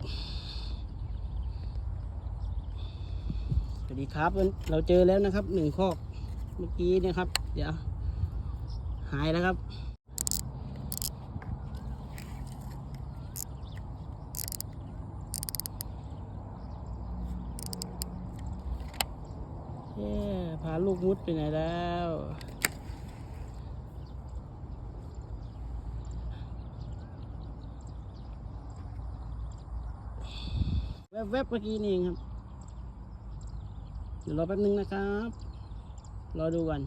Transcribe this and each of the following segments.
สวัสดีครับเราเจอแล้วนะครับหนึ่งคอกเมื่อกี้นะครับ เดี๋ยว หายแล้วครับเย้พาลูกมุดไปไหนแล้ว แวบๆเมื่อกี้นี่เองครับ เดี๋ยวรอแป๊บนึงนะครับ รอดูกัน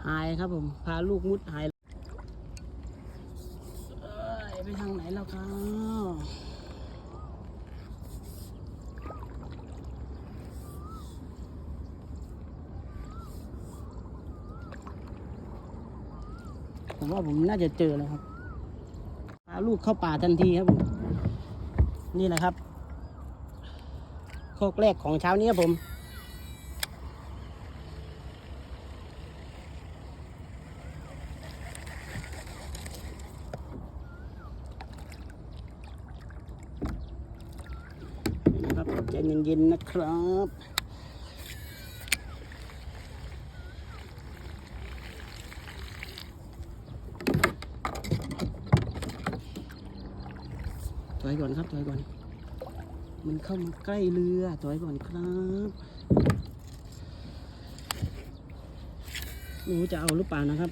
หายครับผม พาลูกมุดหายไปทางไหนแล้วครับผมว่าผมน่าจะเจอแล้วครับพาลูกเข้าป่าทันทีครับผม นี่แหละครับโคกแรกของเช้านี้ครับผม นะครับ ใจเย็นๆนะครับถอยก่อนครับถอยก่อน มันเข้ามาใกล้เรือถอยก่อนครับไม่รู้จะเอาหรือเปล่านะครับ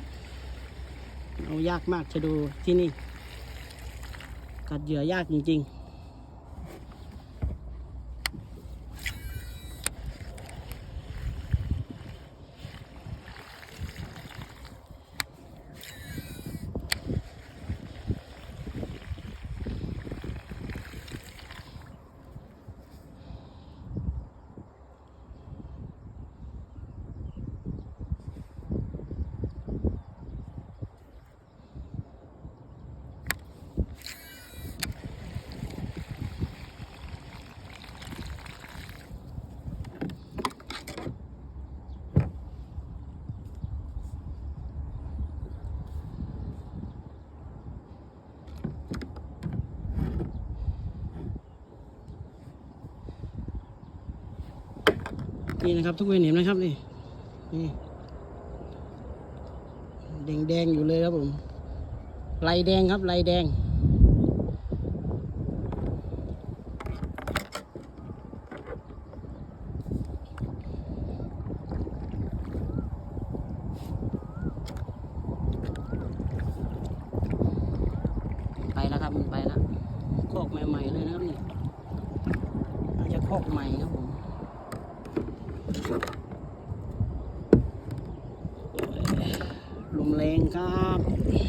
เอายากมากจะดูที่นี่กัดเหยื่อยากจริง ๆ นี่นะครับ ทุกคนเห็นไหมครับนี่นี่แดงแดงอยู่เลยครับผมลายแดงครับลายแดง ไปแล้วครับมันไปแล้วโคอกใหม่ๆเลยนะครับนี่น่าจจะโคอกใหม่ครับผม ลมแรงครับนี่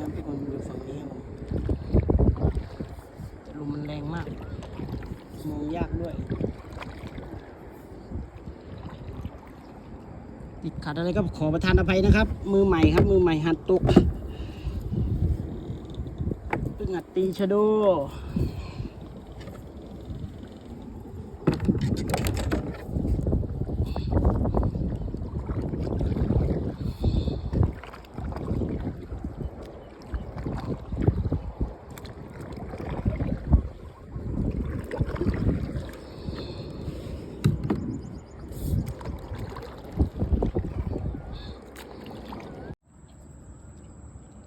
ครับทุกคนดูฝั่งนี้ครับผมแต่ลมมันแรงมากมองยากด้วย ติดขัดอะไรก็ขอประทานอภัยนะครับ มือใหม่ครับ มือใหม่หัดตกเพิ่งหัดตีชะโด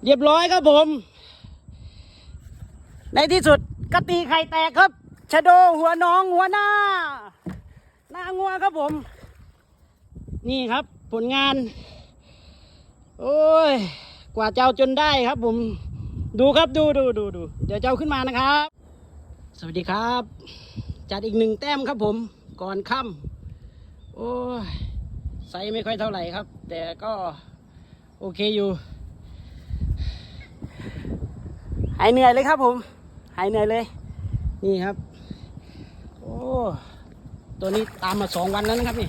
เรียบร้อยครับผม ในที่สุดกตีไข่แตกครับชะโดหัวน้องหัวหน้า หน้างัวครับผม นี่ครับผลงาน โอ้ย กว่าเจะเอาจนได้ครับผม ดูครับดูดูดูดูเดี๋ยวเจะเอาขึ้นมานะครับ สวัสดีครับ จัดอีกหนึ่งแต้มครับผม ก่อนค่ำโอ้ยไซส์ไม่ค่อยเท่าไหร่ครับ แต่ก็โอเคอยู่ หายเหนื่อยเลยครับผม หายเหนื่อยเลย นี่ครับ โอ้ ตัวนี้ตามมาสองวันแล้วนะครับนี่